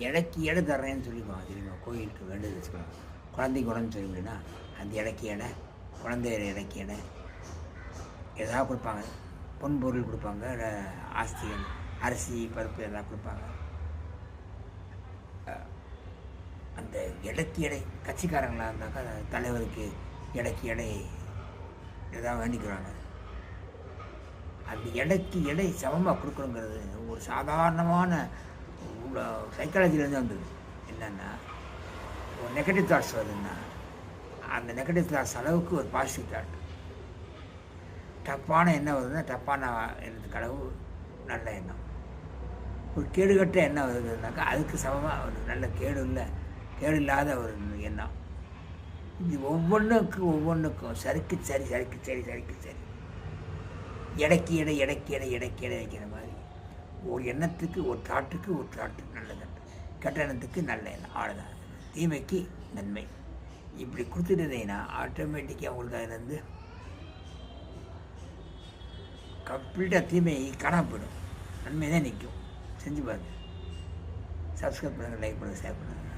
இடைக்கு எடை தர்றேன்னு சொல்லிக்குவாங்க தெரியுமா? கோயிலுக்கு வேண்டுதல் வச்சுக்கலாம் குழந்தைக்கு உடம்பு சரியில்லைன்னா அந்த இடைக்கு எடை குழந்தை இடைக்கு எடை எதாவது கொடுப்பாங்க. பொன் பொருள் கொடுப்பாங்க இல்லை ஆஸ்திகள் அரிசி பருப்பு எல்லாம் கொடுப்பாங்க. அஹ், அந்த இடைக்கு எடை கட்சிக்காரங்களாக இருந்தாக்கா தலைவருக்கு இடைக்கு எடை எதாவது வேண்டிக்கிறாங்க அந்த எடைக்கு எடை சமமாக கொடுக்கணுங்கிறது ஒரு சாதாரணமான சைக்காலஜிலேருந்து வந்தது. என்னென்னா ஒரு நெகட்டிவ் தாட்ஸ் வருதுன்னா அந்த நெகட்டிவ் தாட்ஸ் அளவுக்கு ஒரு பாசிட்டிவ் தாட் தப்பான எண்ணம் வருதுன்னா தப்பான எண்ணத்துக்கு அளவு நல்ல எண்ணம். ஒரு கேடுகட்ட எண்ணம் வருதுனாக்கா அதுக்கு சமமாக ஒரு நல்ல கேடு இல்லை கேடு இல்லாத ஒரு எண்ணம். இது ஒவ்வொன்றுக்கும் ஒவ்வொன்றுக்கும் சரிக்கு சரி சரிக்கு சரி சரிக்கு சரி. இடைக்கு இடை இடைக்கு இடை இடைக்கு இடை வைக்கிற மாதிரி. ஒரு எண்ணத்துக்கு ஒரு தாட்டுக்கு ஒரு தாட்டு நல்லது. கெட்ட எண்ணத்துக்கு நல்ல எண்ணம் அவ்வளோதான் தீமைக்கு நன்மை. இப்படி கொடுத்துட்டீங்கன்னா ஆட்டோமேட்டிக்காக உங்களுக்கு அதுலேருந்து கம்ப்ளீட்டாக தீமை காணாம போயிடும் நன்மை தான் நிற்கும். செஞ்சு பாருங்கள் சப்ஸ்கிரைப் பண்ணுங்கள் லைக் பண்ணுங்கள் ஷேர் பண்ணுங்கள்